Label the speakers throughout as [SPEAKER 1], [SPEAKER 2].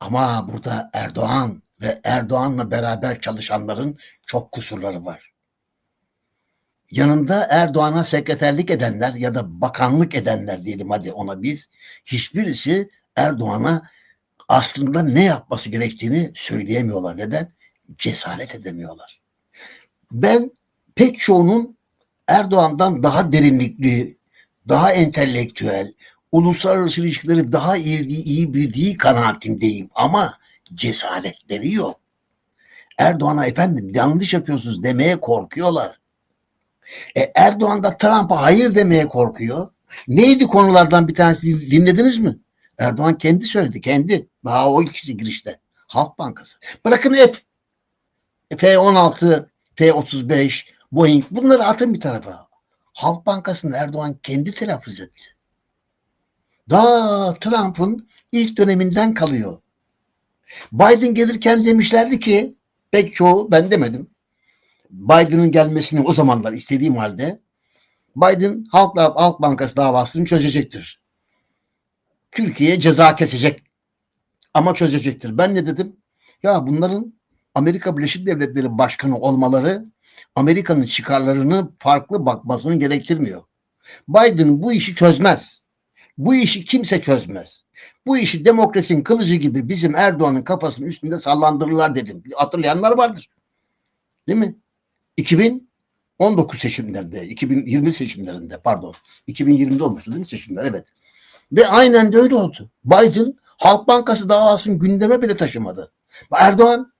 [SPEAKER 1] Ama burada Erdoğan ve Erdoğan'la beraber çalışanların çok kusurları var. Yanında Erdoğan'a sekreterlik edenler ya da bakanlık edenler diyelim hadi ona biz hiçbirisi Erdoğan'a aslında ne yapması gerektiğini söyleyemiyorlar. Neden? Cesaret edemiyorlar. Ben pek çoğunun Erdoğan'dan daha derinlikli, daha entelektüel, uluslararası ilişkileri daha iyi, iyi bildiği kanaatindeyim ama cesaretleri yok. Erdoğan'a efendim yanlış yapıyorsunuz demeye korkuyorlar. E, Erdoğan da Trump'a hayır demeye korkuyor. Neydi konulardan bir tanesi dinlediniz mi? Erdoğan kendi söyledi, kendi. Daha o ikisi girişte. Halk Bankası. Bırakın F, F-16, F-35, Boeing bunları atın bir tarafa. Halk Bankası'nı Erdoğan kendi telaffuz etti. Daha Trump'ın ilk döneminden kalıyor. Biden gelirken demişlerdi ki pek çoğu ben demedim. Biden'ın gelmesini o zamanlar istediğim halde Biden Halk, Halk Bankası davasını çözecektir. Türkiye ceza kesecek ama çözecektir. Ben ne dedim? Ya bunların Amerika Birleşik Devletleri Başkanı olmaları Amerika'nın çıkarlarını farklı bakmasını gerektirmiyor. Biden bu işi çözmez. Bu işi kimse çözmez. Bu işi demokrasinin kılıcı gibi bizim Erdoğan'ın kafasının üstünde sallandırırlar dedim. Hatırlayanlar vardır. Değil mi? 2019 seçimlerinde, 2020 seçimlerinde pardon. 2020'de olmuştu değil mi seçimler? Evet. Ve aynen de öyle oldu. Biden Halk Bankası davasını gündeme bile taşımadı. Erdoğan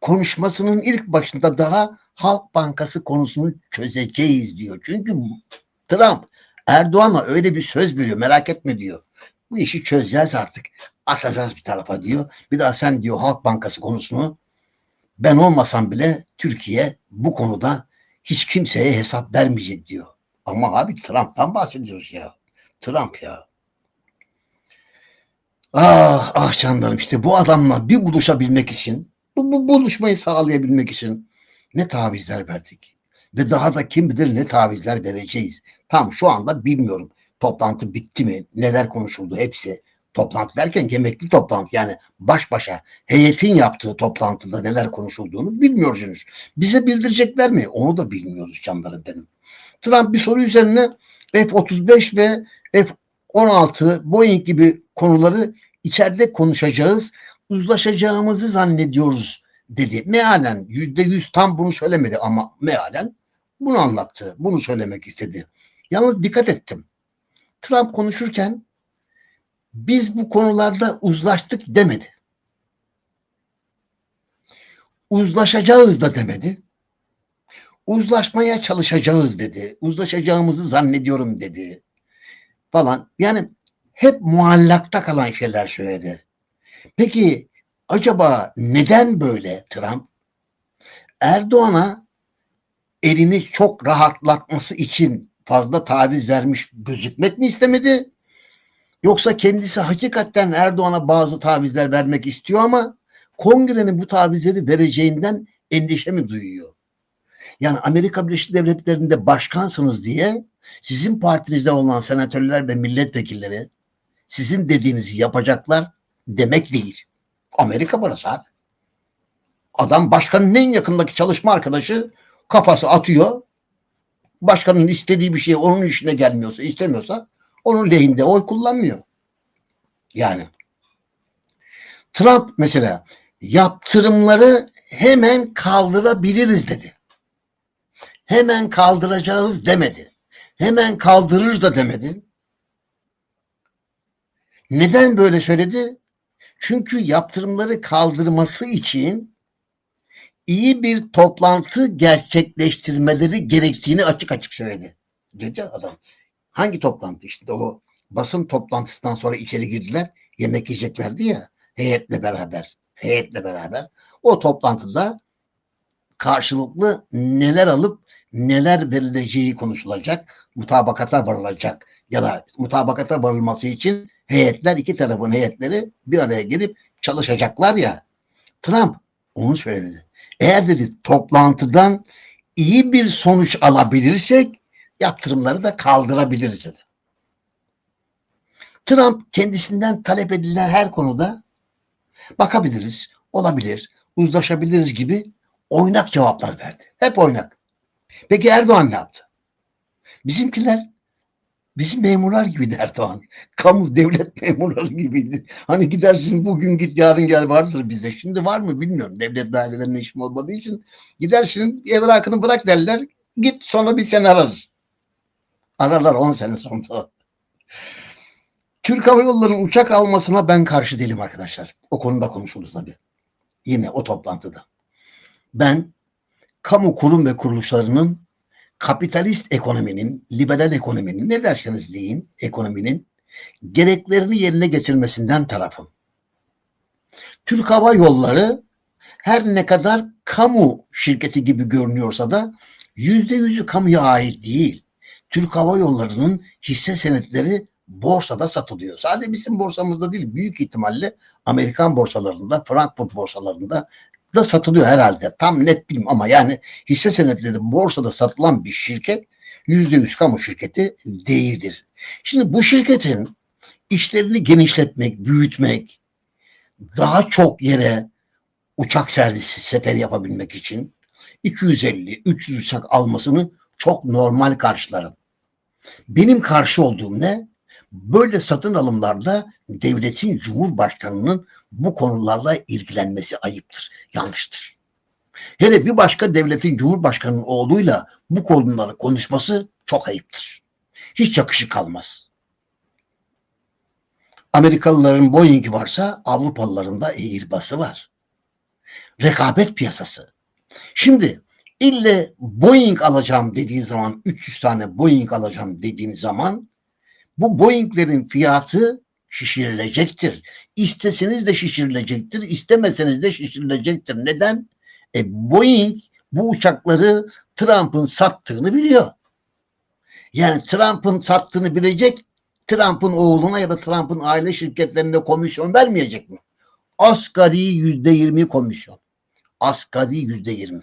[SPEAKER 1] konuşmasının ilk başında daha Halk Bankası konusunu çözeceğiz diyor. Çünkü Trump Erdoğan'a öyle bir söz veriyor merak etme diyor. Bu işi çözeceğiz artık. Atacağız bir tarafa diyor. Bir daha sen diyor Halk Bankası konusunu ben olmasam bile Türkiye bu konuda hiç kimseye hesap vermeyecek diyor. Ama abi Trump'tan bahsediyoruz ya. Trump ya. Ah ah canlarım işte bu adamla bir buluşabilmek için bu, bu buluşmayı sağlayabilmek için ne tavizler verdik. Ve daha da kim bilir ne tavizler vereceğiz. Tam şu anda bilmiyorum. Toplantı bitti mi? Neler konuşuldu hepsi. Toplantı derken yemekli toplantı yani baş başa heyetin yaptığı toplantıda neler konuşulduğunu bilmiyoruz henüz. Bize bildirecekler mi? Onu da bilmiyoruz canlarım benim. Trump bir soru üzerine F-35 ve F-16 Boeing gibi konuları içeride konuşacağız, uzlaşacağımızı zannediyoruz dedi. Mealen yüzde yüz tam bunu söylemedi ama mealen bunu anlattı, bunu söylemek istedi. Yalnız dikkat ettim. Trump konuşurken biz bu konularda uzlaştık demedi. Uzlaşacağız da demedi. Uzlaşmaya çalışacağız dedi. Uzlaşacağımızı zannediyorum dedi. Falan. Yani hep muallakta kalan şeyler söyledi. Peki acaba neden böyle Trump? Erdoğan'a elini çok rahatlatması için fazla taviz vermiş gözükmek mi istemedi? Yoksa kendisi hakikaten Erdoğan'a bazı tavizler vermek istiyor ama kongrenin bu tavizleri vereceğinden endişe mi duyuyor? Yani Amerika Birleşik Devletleri'nde başkansınız diye sizin partinizde olan senatörler ve milletvekilleri sizin dediğinizi yapacaklar demek değil. Amerika burası abi. Adam başkanın en yakındaki çalışma arkadaşı kafası atıyor. Başkanın istediği bir şey onun işine gelmiyorsa, istemiyorsa onun lehinde oy kullanmıyor. Yani Trump mesela yaptırımları hemen kaldırabiliriz dedi. Hemen kaldıracağız demedi. Hemen kaldırırız da demedi. Neden böyle söyledi? Çünkü yaptırımları kaldırması için iyi bir toplantı gerçekleştirmeleri gerektiğini açık açık söyledi. Dedi adam. Hangi toplantı? İşte o basın toplantısından sonra içeri girdiler. Yemek yiyeceklerdi ya heyetle beraber. Heyetle beraber. O toplantıda karşılıklı neler alıp neler verileceği konuşulacak. Mutabakata varılacak. Ya da mutabakata varılması için heyetler iki tarafın heyetleri bir araya gelip çalışacaklar ya. Trump onu söyledi. Eğer dedi toplantıdan iyi bir sonuç alabilirsek yaptırımları da kaldırabiliriz dedi. Trump kendisinden talep edilen her konuda bakabiliriz, olabilir, uzlaşabiliriz gibi oynak cevaplar verdi. Hep oynak. Peki Erdoğan ne yaptı? Bizimkiler bizim memurlar gibiydi Erdoğan. Kamu devlet memurları gibiydi. Hani gidersin bugün git yarın gel vardır bizde. Şimdi var mı bilmiyorum. Devlet dairelerinde işim olmadığı için gidersin evrakını bırak derler. Git sonra bir sene ararız. Ararlar 10 sene sonra. Türk Hava Yolları'nın uçak almasına ben karşı değilim arkadaşlar. O konuda konuşuldu tabii. Yine o toplantıda. Ben kamu kurum ve kuruluşlarının kapitalist ekonominin, liberal ekonominin ne derseniz deyin ekonominin gereklerini yerine getirmesinden tarafım. Türk Hava Yolları her ne kadar kamu şirketi gibi görünüyorsa da yüzde yüzü kamuya ait değil. Türk Hava Yolları'nın hisse senetleri borsada satılıyor. Sadece bizim borsamızda değil, büyük ihtimalle Amerikan borsalarında, Frankfurt borsalarında da satılıyor herhalde. Tam net bilmiyorum ama yani hisse senetleri borsada satılan bir şirket yüzde yüz kamu şirketi değildir. Şimdi bu şirketin işlerini genişletmek, büyütmek, daha çok yere uçak servisi seferi yapabilmek için 250-300 uçak almasını çok normal karşılarım. Benim karşı olduğum ne? Böyle satın alımlarda devletin cumhurbaşkanının bu konularla ilgilenmesi ayıptır, yanlıştır. Hele bir başka devletin cumhurbaşkanının oğluyla bu konuları konuşması çok ayıptır. Hiç yakışık kalmaz. Amerikalıların Boeing varsa Avrupalıların da Airbus'ı var. Rekabet piyasası. Şimdi ille Boeing alacağım dediğin zaman 300 tane Boeing alacağım dediğin zaman bu Boeing'lerin fiyatı şişirilecektir. İsteseniz de şişirilecektir, istemeseniz de şişirilecektir. Neden? E, Boeing bu uçakları Trump'ın sattığını biliyor. Yani Trump'ın sattığını bilecek, Trump'ın oğluna ya da Trump'ın aile şirketlerine komisyon vermeyecek mi? Asgari yüzde yirmi komisyon. Asgari yüzde yirmi.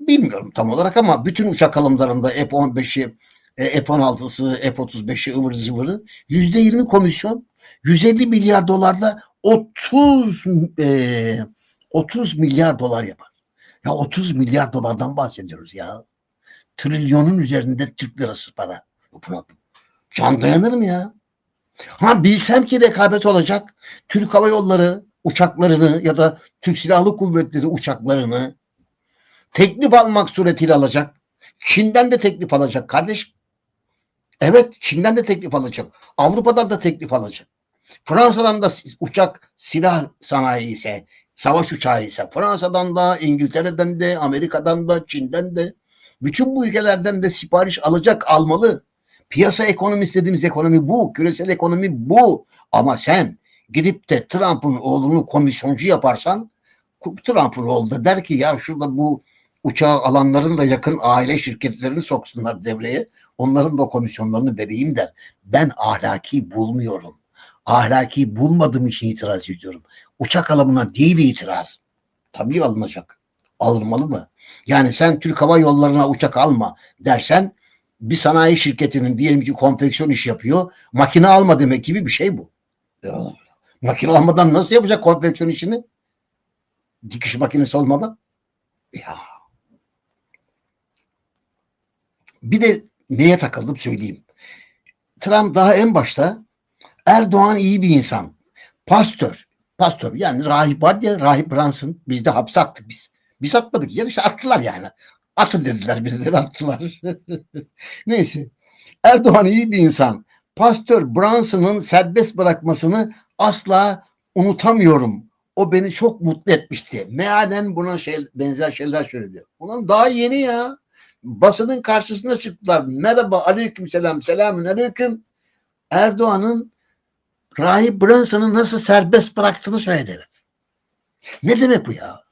[SPEAKER 1] Bilmiyorum tam olarak ama bütün uçak alımlarında F-15'i e, F-16'sı, F-35'i ıvır zıvırı yüzde yirmi komisyon 150 milyar dolarda 30 e, 30 milyar dolar yapar. Ya 30 milyar dolardan bahsediyoruz ya. Trilyonun üzerinde Türk lirası para. Can dayanır mı ya? Ha bilsem ki rekabet olacak. Türk Hava Yolları uçaklarını ya da Türk Silahlı Kuvvetleri uçaklarını teklif almak suretiyle alacak. Çin'den de teklif alacak kardeş. Evet Çin'den de teklif alacak. Avrupa'dan da teklif alacak. Fransa'dan da uçak silah sanayi ise, savaş uçağı ise Fransa'dan da, İngiltere'den de, Amerika'dan da, Çin'den de bütün bu ülkelerden de sipariş alacak, almalı. Piyasa ekonomisi dediğimiz ekonomi bu. Küresel ekonomi bu. Ama sen gidip de Trump'ın oğlunu komisyoncu yaparsan Trump'ın oğlu da der ki ya şurada bu uçağı alanların da yakın aile şirketlerini soksunlar devreye. Onların da komisyonlarını vereyim der. Ben ahlaki bulmuyorum. Ahlaki bulmadığım için itiraz ediyorum. Uçak alımına değil itiraz. Tabii alınacak. Alınmalı da. Yani sen Türk Hava Yolları'na uçak alma dersen bir sanayi şirketinin diyelim ki konfeksiyon iş yapıyor. Makine alma demek gibi bir şey bu. Ya, makine almadan nasıl yapacak konfeksiyon işini? Dikiş makinesi olmadan. Ya. Bir de neye takıldım söyleyeyim. Trump daha en başta Erdoğan iyi bir insan. Pastör. Pastör yani rahip var ya rahip Brunson. Biz de hapse attık biz. Biz atmadık. Ya işte attılar yani. Atın dediler birileri attılar. Neyse. Erdoğan iyi bir insan. Pastör Brunson'ın serbest bırakmasını asla unutamıyorum. O beni çok mutlu etmişti. Mealen buna şey, benzer şeyler söyledi. Ulan daha yeni ya. Basının karşısına çıktılar. Merhaba aleyküm selam selamün aleyküm. Erdoğan'ın Rahip Brunson'ı nasıl serbest bıraktığını söyledi. Ne demek bu ya?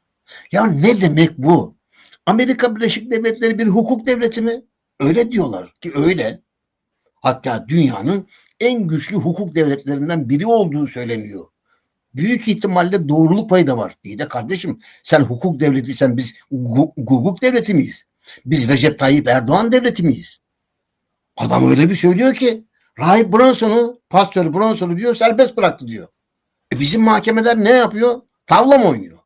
[SPEAKER 1] Ya ne demek bu? Amerika Birleşik Devletleri bir hukuk devleti mi? Öyle diyorlar ki öyle. Hatta dünyanın en güçlü hukuk devletlerinden biri olduğu söyleniyor. Büyük ihtimalle doğruluk payı da var. İyi de kardeşim sen hukuk devletiysen biz hukuk devleti miyiz? Biz Recep Tayyip Erdoğan devleti miyiz? Adam öyle bir söylüyor ki Rahip Bronson'u, Pastör Bronson'u diyor serbest bıraktı diyor. E bizim mahkemeler ne yapıyor? Tavla mı oynuyor?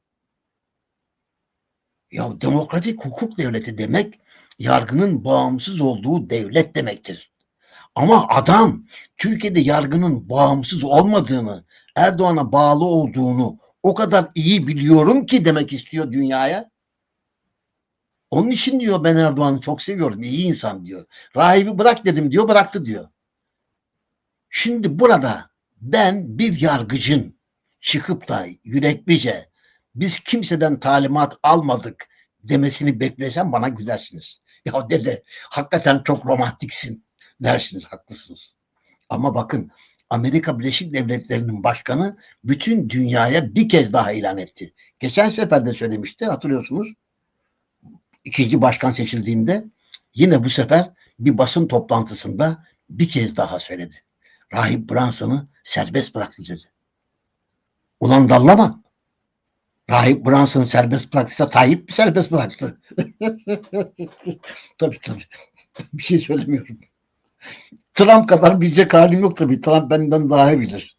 [SPEAKER 1] Ya demokratik hukuk devleti demek yargının bağımsız olduğu devlet demektir. Ama adam Türkiye'de yargının bağımsız olmadığını, Erdoğan'a bağlı olduğunu o kadar iyi biliyorum ki demek istiyor dünyaya. Onun için diyor ben Erdoğan'ı çok seviyorum. iyi insan diyor. Rahibi bırak dedim diyor bıraktı diyor. Şimdi burada ben bir yargıcın çıkıp da yüreklice biz kimseden talimat almadık demesini beklesem bana gülersiniz. Ya dede hakikaten çok romantiksin dersiniz haklısınız. Ama bakın Amerika Birleşik Devletleri'nin başkanı bütün dünyaya bir kez daha ilan etti. Geçen sefer de söylemişti hatırlıyorsunuz. İkinci başkan seçildiğinde yine bu sefer bir basın toplantısında bir kez daha söyledi. Rahip Branson'ı serbest bıraktı dedi. Ulan dallama. Rahip Branson'ı serbest bıraktıysa Tayyip mi serbest bıraktı? tabii tabii. Bir şey söylemiyorum. Trump kadar bilecek halim yok tabii. Trump benden daha iyi bilir.